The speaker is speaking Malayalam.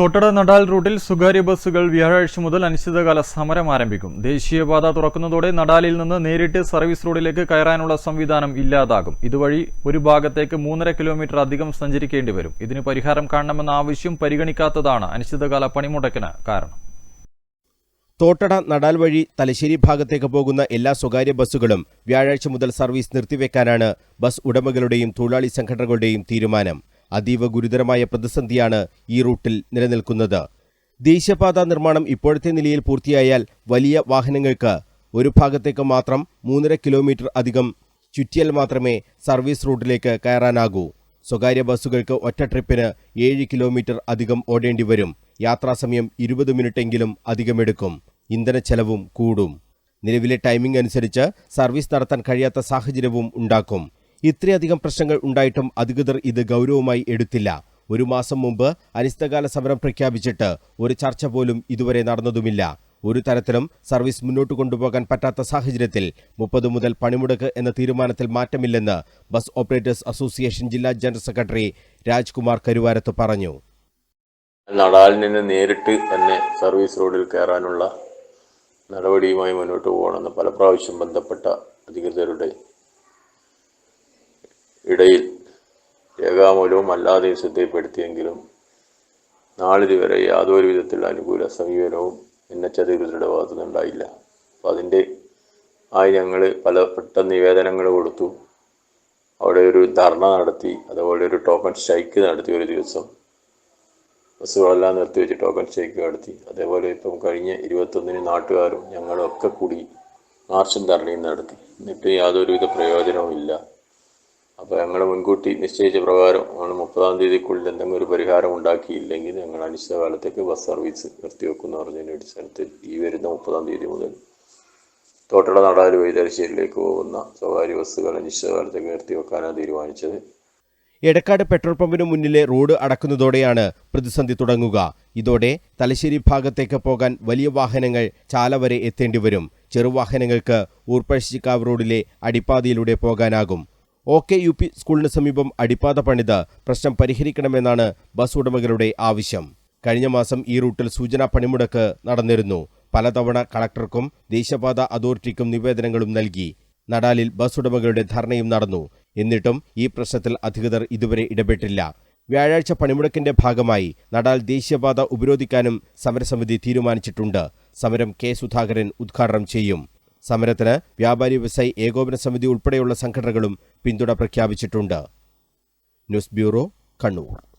തോട്ടട നടാൽ റൂട്ടിൽ സ്വകാര്യ ബസ്സുകൾ വ്യാഴാഴ്ച മുതൽ അനിശ്ചിതകാല സമരം ആരംഭിക്കും. ദേശീയപാത തുറക്കുന്നതോടെ നടാലിൽ നിന്ന് നേരിട്ട് സർവീസ് റോഡിലേക്ക് കയറാനുള്ള സംവിധാനം ഇല്ലാതാകും. ഇതുവഴി ഒരു ഭാഗത്തേക്ക് മൂന്നര കിലോമീറ്റർ അധികം സഞ്ചരിക്കേണ്ടി വരും. ഇതിന് പരിഹാരം കാണണമെന്ന ആവശ്യം പരിഗണിക്കാത്തതാണ് അനിശ്ചിതകാല പണിമുടക്കിന് കാരണം. തോട്ടട നടാൽ വഴി തലശ്ശേരി ഭാഗത്തേക്ക് പോകുന്ന എല്ലാ സ്വകാര്യ ബസ്സുകളും വ്യാഴാഴ്ച മുതൽ സർവീസ് നിർത്തിവെക്കാനാണ് ബസ് ഉടമകളുടെയും തൊഴിലാളി സംഘടനകളുടെയും തീരുമാനം. അതീവ ഗുരുതരമായ പ്രതിസന്ധിയാണ് ഈ റൂട്ടിൽ നിലനിൽക്കുന്നത്. ദേശീയപാത നിർമ്മാണം ഇപ്പോഴത്തെ നിലയിൽ പൂർത്തിയായാൽ വലിയ വാഹനങ്ങൾക്ക് ഒരു ഭാഗത്തേക്ക് മാത്രം മൂന്നര കിലോമീറ്റർ അധികം ചുറ്റിയാൽ മാത്രമേ സർവീസ് റൂട്ടിലേക്ക് കയറാനാകൂ. സ്വകാര്യ ബസ്സുകൾക്ക് ഒറ്റ ട്രിപ്പിന് ഏഴ് കിലോമീറ്റർ അധികം ഓടേണ്ടി വരും. യാത്രാസമയം ഇരുപത് മിനിറ്റെങ്കിലും അധികമെടുക്കും. ഇന്ധനച്ചെലവും കൂടും. നിലവിലെ ടൈമിംഗ് അനുസരിച്ച് സർവീസ് നടത്താൻ കഴിയാത്ത സാഹചര്യവും ഉണ്ടാക്കും. ഇത്രയധികം പ്രശ്നങ്ങൾ ഉണ്ടായിട്ടും അധികൃതർ ഇത് ഗൗരവമായി എടുത്തില്ല. ഒരു മാസം മുമ്പ് അനിശ്ചിതകാല സമരം പ്രഖ്യാപിച്ചിട്ട് ഒരു ചർച്ച പോലും ഇതുവരെ നടന്നതുമില്ല. ഒരു തരത്തിലും സർവീസ് മുന്നോട്ട് കൊണ്ടുപോകാൻ പറ്റാത്ത സാഹചര്യത്തിൽ മുപ്പത് മുതൽ പണിമുടക്ക് എന്ന തീരുമാനത്തിൽ മാറ്റമില്ലെന്ന് ബസ് ഓപ്പറേറ്റേഴ്സ് അസോസിയേഷൻ ജില്ലാ ജനറൽ സെക്രട്ടറി രാജ്കുമാർ കരുവാരത്ത് പറഞ്ഞു. നടാലിൽ നിന്ന് നേരിട്ട് തന്നെ സർവീസ് റോഡിൽ കയറാനുള്ള നടപടിയുമായി മുന്നോട്ട് പോകണമെന്ന് പല പ്രാവശ്യം ബന്ധപ്പെട്ട അധികൃതരുടെ ഇടയിൽ രേഖാമൂലവും അല്ലാതെയും ശ്രദ്ധയിൽപ്പെടുത്തിയെങ്കിലും നാളിതുവരെ യാതൊരു വിധത്തിലുള്ള അനുകൂല സമീപനവും എൻ എച്ച് അധികൃതരുടെ ഭാഗത്തു നിന്നുണ്ടായില്ല അപ്പോൾ അതിന്റെ ആയി ഞങ്ങൾ പല പെട്ടെന്ന് നിവേദനങ്ങൾ കൊടുത്തു. അവിടെ ഒരു ധർണ നടത്തി അതുപോലെ ഒരു ടോക്കൺ സ്ട്രൈക്ക് നടത്തി ഒരു ദിവസം. ബസ്സുകളെല്ലാം നിർത്തിവെച്ച് ടോക്കൺ സ്ട്രൈക്ക് നടത്തി. അതേപോലെ ഇപ്പം കഴിഞ്ഞ ഇരുപത്തൊന്നിന് നാട്ടുകാരും ഞങ്ങളൊക്കെ കൂടി മാർച്ചും ധർണയും നടത്തി. എന്നിട്ട് യാതൊരുവിധ പ്രയോജനവും ഇല്ല. അപ്പോൾ ഞങ്ങൾ മുൻകൂട്ടി നിശ്ചയിച്ച പ്രകാരം നമ്മൾ മുപ്പതാം തീയതിക്കുള്ളിൽ എന്തെങ്കിലും ഒരു പരിഹാരം ഉണ്ടാക്കിയില്ലെങ്കിൽ ഞങ്ങൾ അനിശ്ചിതകാലത്തേക്ക് ബസ് സർവീസ് നിർത്തിവെക്കുന്ന പറഞ്ഞതിന്റെ അടിസ്ഥാനത്തിൽ ഈ വരുന്ന മുപ്പതാം തീയതി മുതൽ തോട്ടട നടാൽ വൈതരശ്ശേരിയിലേക്ക് പോകുന്ന സ്വകാര്യ ബസ്സുകൾ അനിശ്ചിതകാലത്തേക്ക് നിർത്തിവെക്കാനാണ് തീരുമാനിച്ചത്. എടക്കാട് പെട്രോൾ പമ്പിന് മുന്നിലെ റോഡ് അടക്കുന്നതോടെയാണ് പ്രതിസന്ധി തുടങ്ങുക. ഇതോടെ തലശ്ശേരി ഭാഗത്തേക്ക് പോകാൻ വലിയ വാഹനങ്ങൾ ചാല വരെ എത്തേണ്ടി വരും. ചെറുവാഹനങ്ങൾക്ക് ഊർപ്പഴശ്ശിക്കാവ് റോഡിലെ അടിപ്പാതയിലൂടെ പോകാനാകും. ഒ കെ യു പി സ്കൂളിന് സമീപം അടിപ്പാത പണിത് പ്രശ്നം പരിഹരിക്കണമെന്നാണ് ബസ് ഉടമകളുടെ ആവശ്യം. കഴിഞ്ഞ മാസം ഈ റൂട്ടിൽ സൂചനാ പണിമുടക്ക് നടന്നിരുന്നു. പലതവണ കളക്ടർക്കും ദേശീയപാത അതോറിറ്റിക്കും നിവേദനങ്ങളും നൽകി. നടാലിൽ ബസ് ഉടമകളുടെ ധർണയും നടന്നു. എന്നിട്ടും ഈ പ്രശ്നത്തിൽ അധികൃതർ ഇതുവരെ ഇടപെട്ടില്ല. വ്യാഴാഴ്ച പണിമുടക്കിന്റെ ഭാഗമായി നടാൽ ദേശീയപാത ഉപരോധിക്കാനും സമരസമിതി തീരുമാനിച്ചിട്ടുണ്ട്. സമരം കെ സുധാകരൻ ഉദ്ഘാടനം ചെയ്യും. സമരത്തിന് വ്യാപാരി വ്യവസായി ഏകോപന സമിതി ഉൾപ്പെടെയുള്ള സംഘടനകളും പിന്തുണ പ്രഖ്യാപിച്ചിട്ടുണ്ട്. News bureau Kannur.